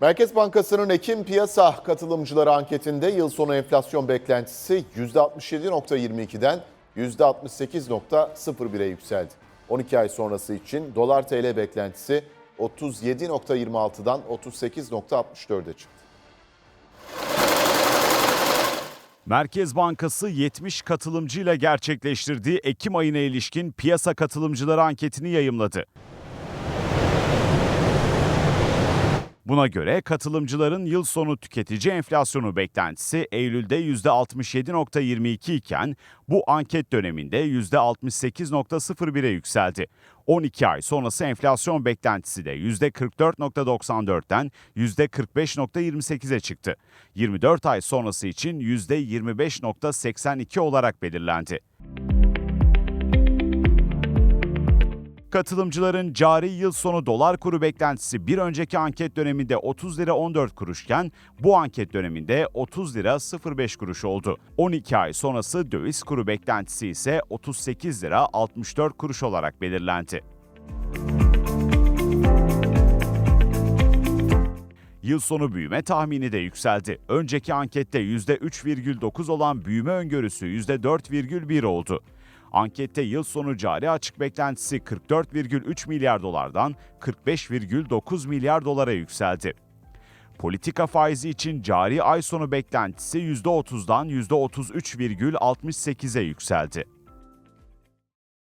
Merkez Bankası'nın Ekim piyasa katılımcıları anketinde yıl sonu enflasyon beklentisi %67.22'den %68.01'e yükseldi. 12 ay sonrası için dolar TL beklentisi 37.26'dan 38.64'e çıktı. Merkez Bankası 70 katılımcıyla gerçekleştirdiği Ekim ayına ilişkin piyasa katılımcıları anketini yayımladı. Buna göre katılımcıların yıl sonu tüketici enflasyonu beklentisi Eylül'de %67.22 iken bu anket döneminde %68.01'e yükseldi. 12 ay sonrası enflasyon beklentisi de %44.94'ten %45.28'e çıktı. 24 ay sonrası için %25.82 olarak belirlendi. Katılımcıların cari yıl sonu dolar kuru beklentisi bir önceki anket döneminde 30 lira 14 kuruşken bu anket döneminde 30 lira 05 kuruş oldu. 12 ay sonrası döviz kuru beklentisi ise 38 lira 64 kuruş olarak belirlendi. Yıl sonu büyüme tahmini de yükseldi. Önceki ankette %3,9 olan büyüme öngörüsü %4,1 oldu. Ankette yıl sonu cari açık beklentisi 44,3 milyar dolardan 45,9 milyar dolara yükseldi. Politika faizi için cari ay sonu beklentisi %30'dan %33,68'e yükseldi.